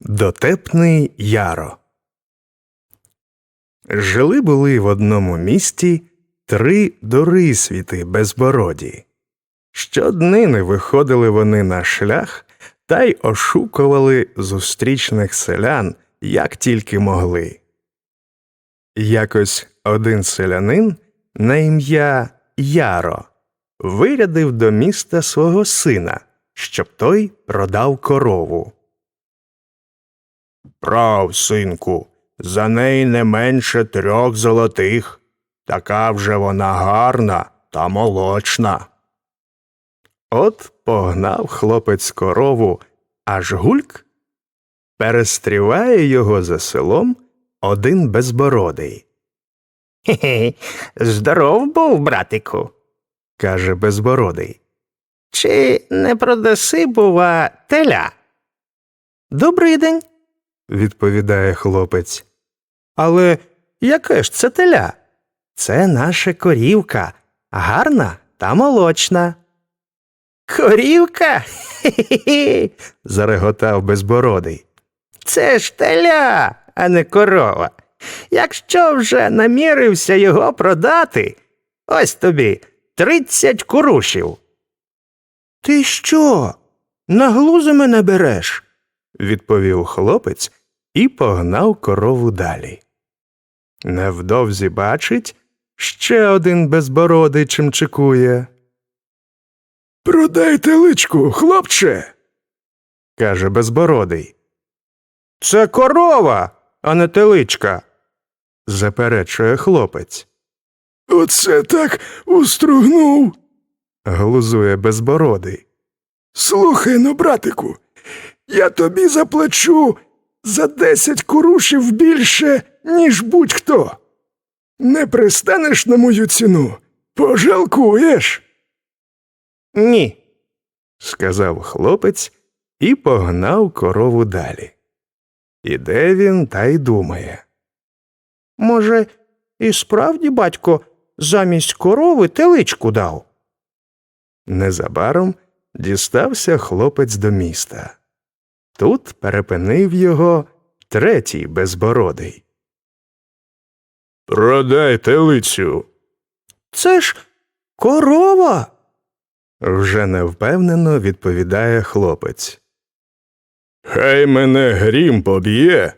Дотепний Яро. Жили були в одному місті три дорисвіти безбороді. Щоднини виходили вони на шлях та й ошукували зустрічних селян, як тільки могли. Якось один селянин на ім'я Яро вирядив до міста свого сина, щоб той продав корову. Прав, синку, за неї не менше трьох золотих. Така вже вона гарна та молочна. От погнав хлопець корову, аж гульк. Перестріває його за селом один безбородий. Хе-хе, здоров був, братику. каже безбородий. Чи не продаси, бува, теля? Добрий день, відповідає хлопець. Але яке ж це теля? Це наша корівка, гарна та молочна. Корівка? Хе-хе-хе. зареготав безбородий. Це ж теля, а не корова. Якщо вже намірився його продати, ось тобі тридцять курушів. Ти що? На глузу мене береш? відповів хлопець і погнав корову далі. Невдовзі бачить, ще один безбородий чимчикує. Продайте личку, хлопче, каже безбородий. Це корова, а не теличка, заперечує хлопець. Оце так устругнув, глузує безбородий. Слухай ну, братику, я тобі заплачу за десять курушів більше, ніж будь-хто. Не пристанеш на мою ціну, пожалкуєш, Ні. сказав хлопець і погнав корову далі. Іде він та й думає. Може, і справді батько замість корови теличку дав? Незабаром дістався хлопець до міста. Тут перепинив його третій безбородий. Продай телицю. Це ж корова. вже невпевнено відповідає хлопець. Хай мене грім поб'є,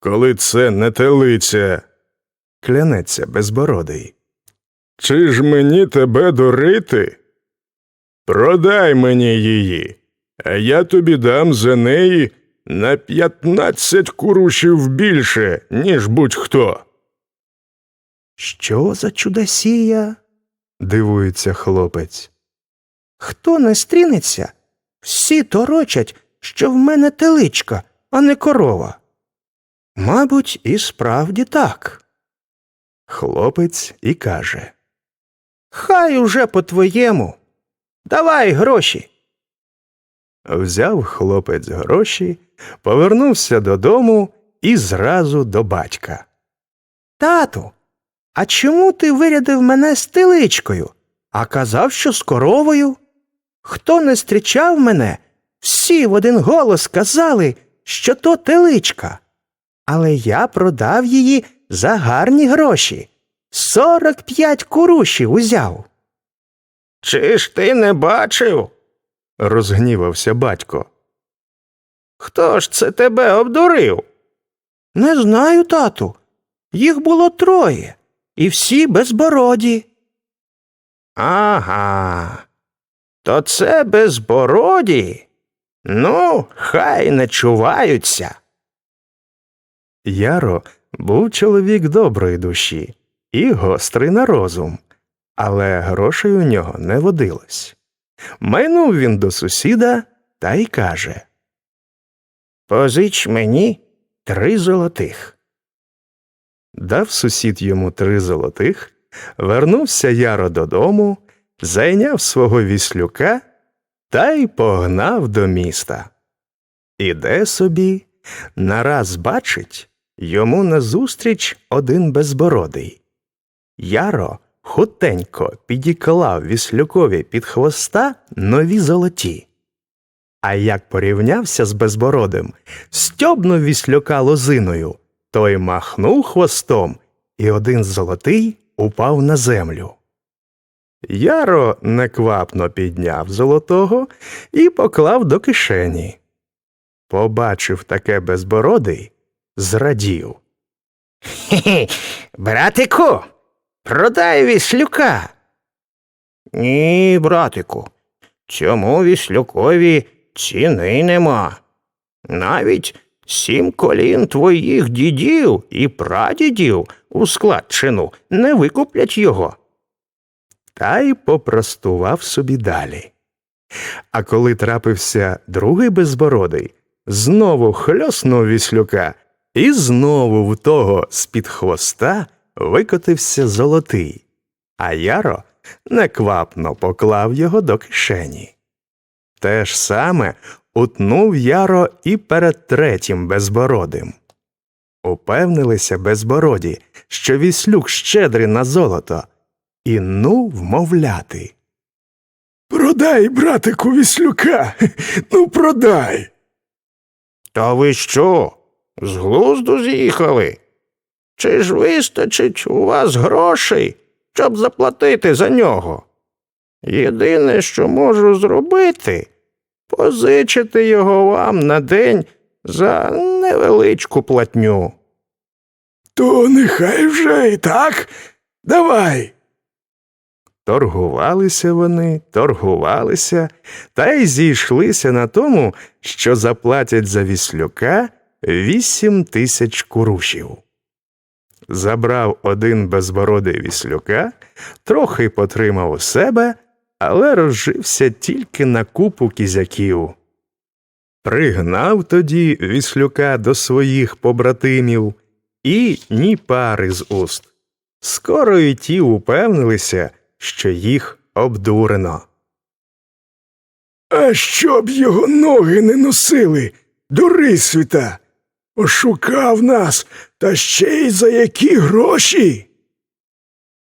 коли це не телиця, клянеться безбородий. Чи ж мені тебе дурити? Продай мені її, а я тобі дам за неї на п'ятнадцять курушів більше, ніж будь-хто. Що за чудосія? дивується хлопець. Хто не стрінеться? Всі торочать, що в мене теличка, а не корова. Мабуть, і справді так. Хлопець і каже. Хай уже по-твоєму. Давай гроші. Взяв хлопець гроші, повернувся додому і зразу до батька. Тату, а чому ти вирядив мене з теличкою, а казав, що з коровою? Хто не зустрічав мене, всі в один голос казали, що то теличка. Але я продав її за гарні гроші. Сорок п'ять курушів узяв. Чи ж ти не бачив? Розгнівався батько. Хто ж це тебе обдурив? Не знаю, тату. Їх було троє, і всі безбороді. Ага. То це безбороді? Ну, хай не чуваються. Яро був чоловік доброї душі і гострий на розум, але грошей у нього не водилось. Майнув він до сусіда та й каже Позич мені три золотих. Дав сусід йому три золотих, вернувся Яро додому, зайняв свого віслюка та й погнав до міста. Іде собі, нараз бачить, йому назустріч один безбородий. Яро хутенько підіклав віслюкові під хвоста нові золоті. А як порівнявся з безбородим, стьобнув віслюка лозиною, той махнув хвостом, і один золотий упав на землю. Яро неквапно підняв золотого і поклав до кишені. Побачив таке безбородий, зрадів. Хе-хе, братику, продай віслюка. Ні, братику, цьому віслюкові ціни нема. Навіть сім колін твоїх дідів і прадідів у складчину не викуплять його. та й попростував собі далі. А коли трапився другий безбородий, знову хльоснув віслюка, і знову в того з-під хвоста викотився золотий, а яро неквапно поклав його до кишені. Те ж саме утнув яро і перед третім безбородим. Упевнилися безбороді, що віслюк щедрий на золото, і ну вмовляти. Продай, братику, віслюка, ну продай. Та ви що? З глузду з'їхали? Чи ж вистачить у вас грошей, щоб заплатити за нього? Єдине, що можу зробити, позичити його вам на день за невеличку платню. То нехай вже і так. Давай. Торгувалися вони, торгувалися, та й зійшлися на тому, що заплатять за віслюка вісім тисяч курушів. Забрав один безбородий віслюка, трохи потримав у себе, але розжився тільки на купу кізяків. Пригнав тоді віслюка до своїх побратимів, і ні пари з уст. Скоро і ті упевнилися, що їх обдурено. А щоб його ноги не носили, дури світа. Ошукав нас, та ще й за які гроші.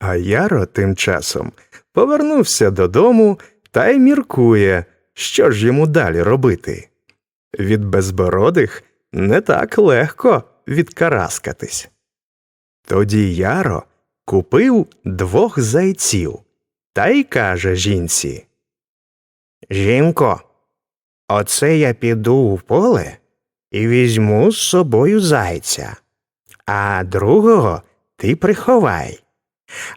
А Яро тим часом повернувся додому та й міркує, що ж йому далі робити. Від безбородих не так легко відкараскатись. Тоді Яро купив двох зайців та й каже жінці. Жінко, оце я піду в поле і візьму з собою зайця, а другого ти приховай.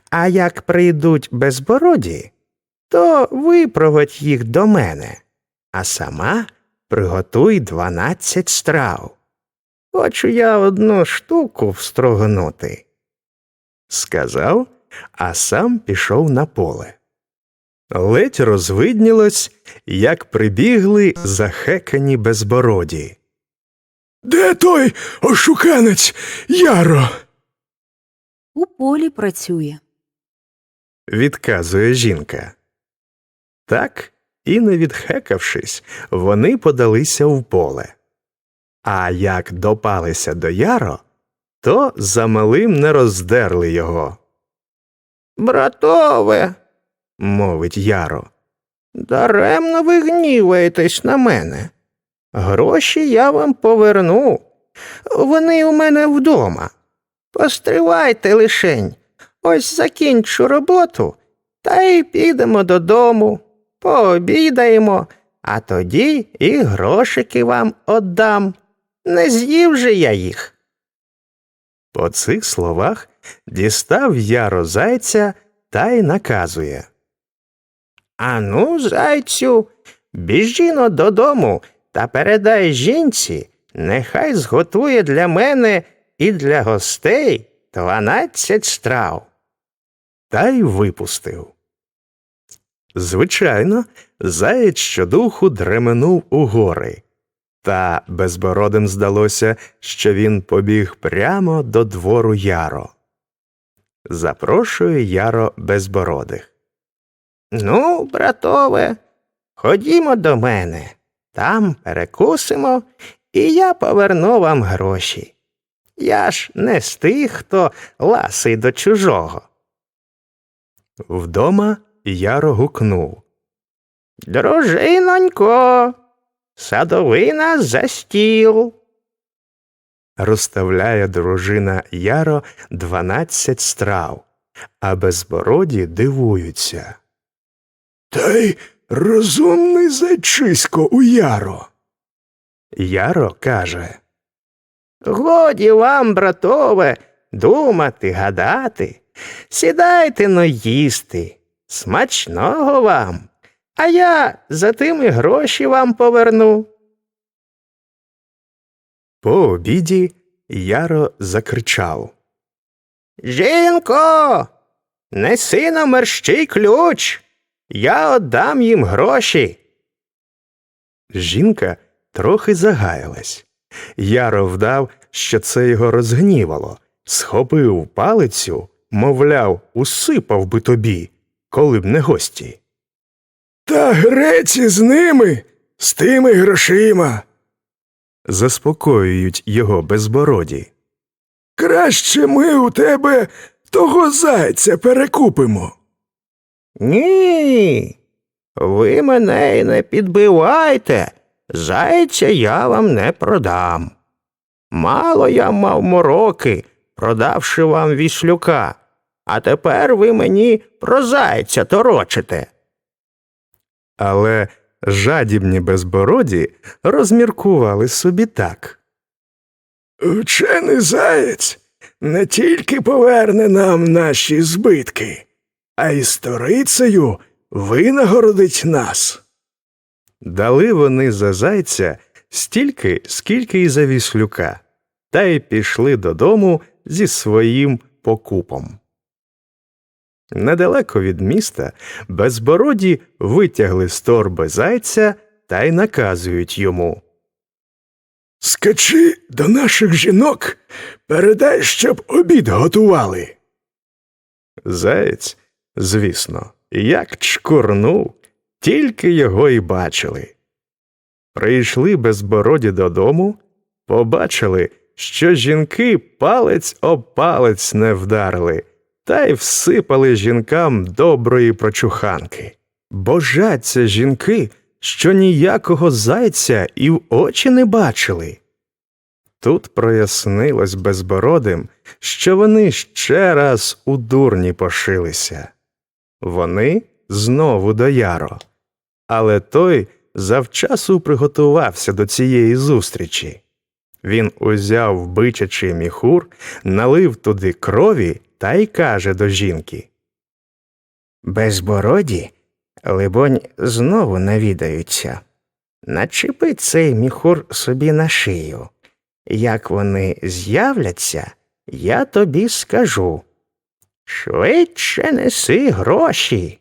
А як прийдуть безбороді, то випроводь їх до мене, а сама приготуй дванадцять страв. Хочу я одну штуку встрогнути. Сказав, а сам пішов на поле. Ледь розвиднілось, як прибігли захекані безбороді. Де той ошуканець Яро? У полі працює. відказує жінка. Так, і не відхекавшись, вони подалися в поле. А як допалися до Яро, то замалим не роздерли його, Братове, мовить Яро. даремно ви гніваєтесь на мене. Гроші я вам поверну. Вони у мене вдома. Постривайте лишень. Ось закінчу роботу, та й підемо додому, пообідаємо, а тоді і грошики вам отдам. Не з'їв же я їх. По цих словах дістав Яро зайця та й наказує. Ану, зайцю, біжіно додому та передай жінці, нехай зготує для мене і для гостей дванадцять страв. та й випустив. Звичайно, заєць щодуху дременув у гори, та безбородим здалося, що він побіг прямо до двору Яро. Запрошує Яро безбородих. Ну, братове, ходімо до мене, там перекусимо, і я поверну вам гроші. Я ж не з тих, хто ласий до чужого. Вдома Яро гукнув. Дружинонько, Садовина за стіл. Розставляє дружина Яро дванадцять страв, а безбороді дивуються. Та й розумний зайчисько у Яро. Яро каже Годі вам, братове, думати, гадати. Сідайте но їсти. Смачного вам. А я за тим і гроші вам поверну. По обіді Яро закричав. Жінко, неси на мерщій ключ. Я отдам їм гроші. Жінка трохи загаялась. Яро вдав, що це його розгнівало, схопив палицю, мовляв, усипав би тобі, коли б не гості. Та греці з ними, з тими грошима. Заспокоюють його безбороді. Краще ми у тебе того зайця перекупимо. Ні. Ви мене й не підбивайте. Зайця я вам не продам. Мало я мав мороки, продавши вам віслюка, а тепер ви мені про зайця торочите. Але жадібні безбороді розміркували собі так. Вчений заєць не тільки поверне нам наші збитки, а й сторицею винагородить нас. Дали вони за зайця стільки, скільки й за віслюка, та й пішли додому зі своїм покупом. Недалеко від міста безбороді витягли з торби зайця та й наказують йому. Скачи до наших жінок, передай, щоб обід готували. Заєць, звісно, як чкурнув, тільки його й бачили. Прийшли безбороді додому, побачили, що жінки палець об палець не вдарили, та й всипали жінкам доброї прочуханки. Божаться жінки, що ніякого зайця і в очі не бачили. Тут прояснилось безбородим, що вони ще раз у дурні пошилися. Вони знову до Яро, але той завчасу приготувався до цієї зустрічі. Він узяв бичачий міхур, налив туди крові та й каже до жінки. Безбороді, либонь, знову навідаються. Начепи цей міхур собі на шию. Як вони з'являться, я тобі скажу. Швидше неси гроші,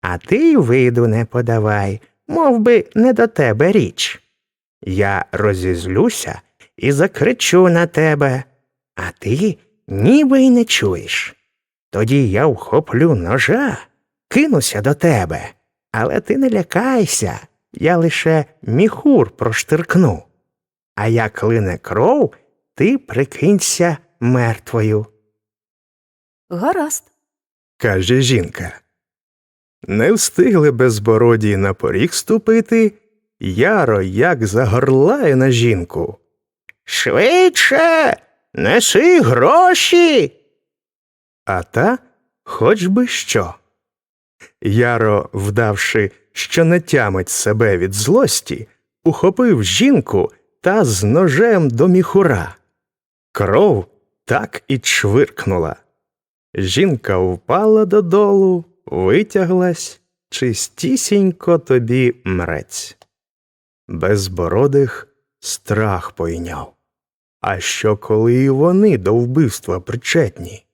а ти й виду не подавай, мов би не до тебе річ. Я розізлюся і закричу на тебе, а ти ніби й не чуєш. Тоді я вхоплю ножа, кинуся до тебе, але ти не лякайся, я лише міхур проштиркну. А як лине кров, ти прикинься мертвою. Гаразд. каже жінка. Не встигли безбороді на поріг ступити, яро як загорлає на жінку. Швидше, неси гроші. А та хоч би що. Яро, вдавши, що не тямить себе від злості, ухопив жінку та з ножем до міхура. Кров так і чвиркнула. Жінка впала додолу, витяглась, чистісінько тобі мрець. Безбородих страх пойняв. А що, коли і вони до вбивства причетні?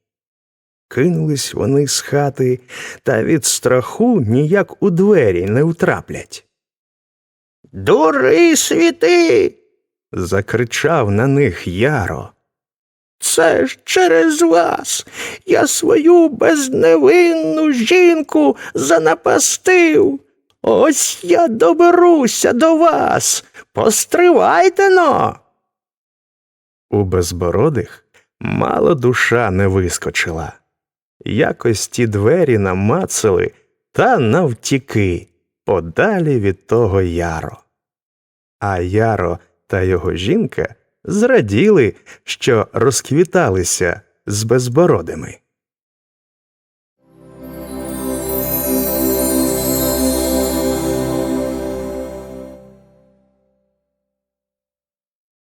Кинулись вони з хати та від страху ніяк у двері не втраплять. Дури світи. Закричав на них яро. Це ж через вас. Я свою безневинну жінку занапастив. Ось я доберуся до вас. Постривайте но. У безбородих мало душа не вискочила. Якось ті двері намацали та навтіки подалі від того яро. А Яро та його жінка зраділи, що розквіталися з безбородими.